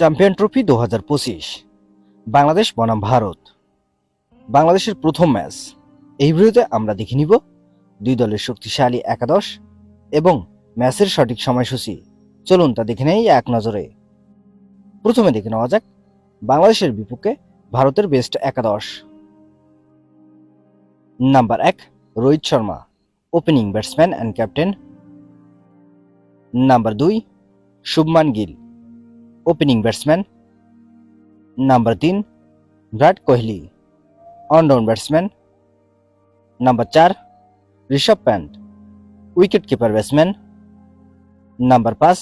Champion trophy দু হাজার পঁচিশ। বাংলাদেশ বনাম ভারত। বাংলাদেশের প্রথম ম্যাচ। এই ভিডিওতে আমরা দেখে নিব দুই দলের শক্তিশালী একাদশ এবং ম্যাচের সঠিক সময়সূচি। চলুন তা দেখে নেই এক নজরে। প্রথমে দেখে নেওয়া যাক বাংলাদেশের বিপক্ষে ভারতের বেস্ট একাদশ। নাম্বার এক, Rohit Sharma opening batsman and captain number দুই, Shubman Gill. Opening batsman number তিন Virat Kohli allround batsman number চার Rishabh Pant wicket keeper batsman number পাঁচ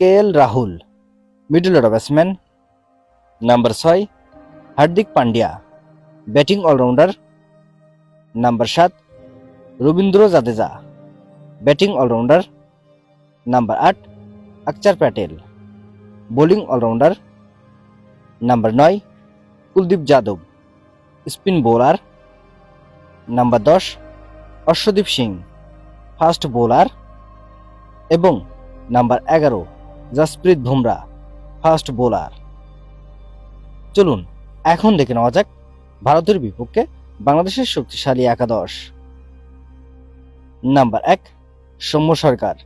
K L Rahul middle order batsman number ছয় Hardik Pandya batting allrounder number সাত Ravindra Jadeja batting allrounder number আট Axar Patel bowling allrounder number নয়, Kuldeep Yadav. Spin bowler number দশ Arshdeep Singh. Fast bowler এবং number এগারো, Jasprit Bumrah, fast bowler. চলুন, এখন দেখে নেওয়া যাক ভারতের বিপক্ষে বাংলাদেশের শক্তিশালী একাদশ। নাম্বার এক, Soumya Sarkar,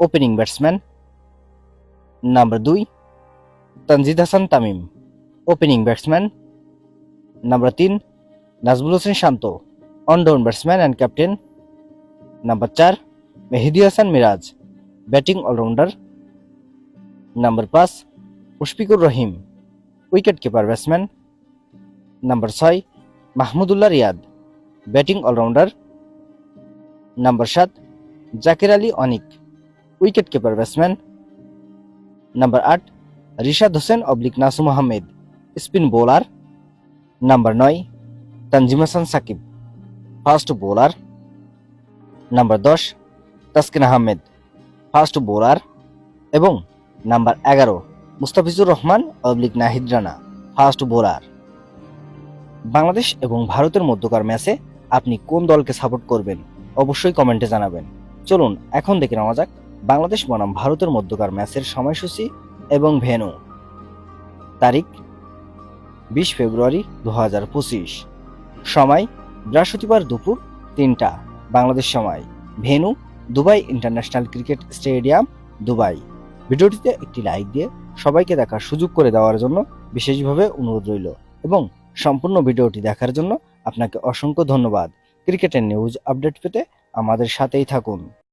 opening batsman number দুই Tanzid Hasan Tamim opening batsman number তিন Nazmul Hossain Shanto one down batsman and captain number চার Mehedi Hasan Miraz batting allrounder number পাঁচ Mushfiqur Rahim wicket keeper batsman number ছয় Mahmudullah Riyad batting allrounder number সাত Jaker Ali Anik wicket keeper batsman number আট Rishad Hossain oblique Nasum Ahmed spin bowler number নয় Tanzim Hasan Sakib fast bowler number দশ Taskin Ahmed fast bowler এবং number এগারো Mustafizur Rahman oblique Nahid Rana fast bowler Bangladesh এবং ভারতের মধ্যকার ম্যাচে আপনি কোন দলকে সাপোর্ট করবেন? অবশ্যই কমেন্টে জানাবেন। চলুন, এখন দেখে নেওয়া যাক বাংলাদেশ বনাম ভারতের মধ্যকার ম্যাচের সময়সূচি এবং ভেনু তারিখ, বিশ ফেব্রুয়ারি দু হাজার পঁচিশ। সময়, বৃহস্পতিবার দুপুর তিনটা। বাংলাদেশ সময়, venue, Dubai international cricket stadium, Dubai. ভিডিওটিতে একটি লাইক দিয়ে সবাইকে দেখার সুযোগ করে দেওয়ার জন্য বিশেষভাবে অনুরোধ রইল এবং সম্পূর্ণ ভিডিওটি দেখার জন্য আপনাকে অসংখ্য ধন্যবাদ। ক্রিকেটের নিউজ আপডেট পেতে আমাদের সাথেই থাকুন।